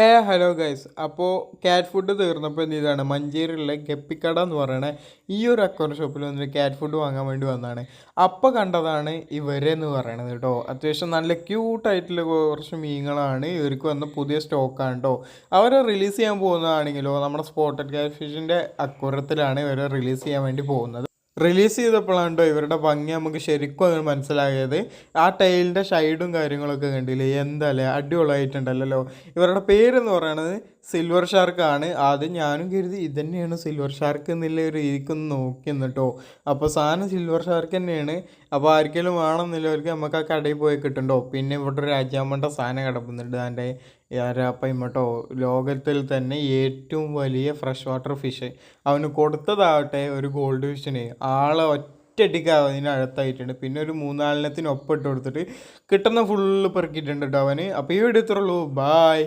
Hey hello guys. അപ്പോൾ cat food തീർന്നപ്പോൾ എന്ത് ചെയ്താണ്? മഞ്ചേരിയിലുള്ള ഗപ്പിക്കട എന്ന് പറയണ ഈ ഒരു അക്കൗണ്ട് ഷോപ്പിൽ വന്നിട്ട് ക്യാറ്റ് ഫുഡ് വാങ്ങാൻ വേണ്ടി വന്നതാണ്. അപ്പോൾ കണ്ടതാണ് ഇവരെന്ന് പറയണത് കേട്ടോ അത്യാവശ്യം നല്ല ക്യൂട്ടായിട്ടുള്ള കുറച്ച് മീനുകളാണ്. ഇവർക്ക് വന്ന പുതിയ സ്റ്റോക്കാണ് കേട്ടോ അവരെ റിലീസ് ചെയ്യാൻ പോകുന്നതാണെങ്കിലോ നമ്മുടെ സ്പോട്ടഡ് ക്യാറ്റ് ഫിഷിന്റെ അക്വറത്തിലാണ് ഇവരെ റിലീസ് ചെയ്യാൻ വേണ്ടി പോകുന്നത്. റിലീസ് ചെയ്തപ്പോഴാണ്ടോ കേട്ടോ ഇവരുടെ ഭംഗി നമുക്ക് ശരിക്കും അങ്ങനെ മനസ്സിലായത്. ആ ടൈലിന്റെ ഷൈഡും കാര്യങ്ങളൊക്കെ കണ്ടില്ലേ? എന്താല്ലേ? അടിപൊളിയായിട്ടുണ്ടല്ലോ ഇവരുടെ പേരെന്ന് പറയണത് സിൽവർ ഷാർക്കാണ് ആദ്യം ഞാനും കരുതി ഇതന്നെയാണ് സിൽവർ ഷാർക്ക് എന്നുള്ള ഒരു രീതിക്കൊന്ന് നോക്കി എന്നിട്ടോ അപ്പോൾ സാധനം സിൽവർ ഷാർക്ക് തന്നെയാണ്. അപ്പോൾ ആർക്കെങ്കിലും വേണമെന്നുള്ളവർക്ക് നമുക്ക് ആ കടയിൽ പോയി കിട്ടുന്നുണ്ടോ? പിന്നെ ഇവിടെ ഒരു അജാമണ്ട സാധനം കിടക്കുന്നുണ്ട് അതിന്റെ അപ്പം ഇമ്മട്ടോ ലോകത്തിൽ തന്നെ ഏറ്റവും വലിയ ഫ്രഷ് വാട്ടർ ഫിഷ് അവന് കൊടുത്തതാവട്ടെ ഒരു ഗോൾഡ് ഫിഷിന് ആളെ ഒറ്റയടിക്ക് അതിനകത്തായിട്ടുണ്ട് പിന്നെ ഒരു മൂന്നാലിനത്തിന് ഒപ്പിട്ട് കൊടുത്തിട്ട് കിട്ടുന്ന ഫുള്ള് പെറുക്കിയിട്ടുണ്ട് കേട്ടോ അവന്. അപ്പോൾ ഈ വീഡിയോ ഇത്രയുള്ളൂ ബായ്